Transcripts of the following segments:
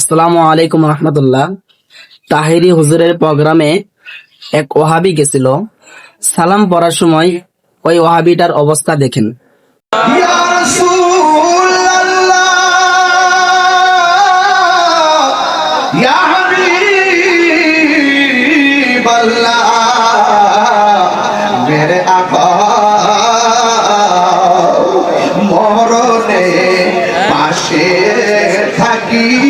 আসসালামু আলাইকুম রহমতুল্লাহ। তাহিরি হুজুরের প্রোগ্রামে এক ওহাবি গেছিল। সালাম পড়ার সময় ওই ওহাবিটার অবস্থা দেখেন। মরণে পাশে থাকিয়ে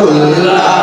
রহমতুল্লাহ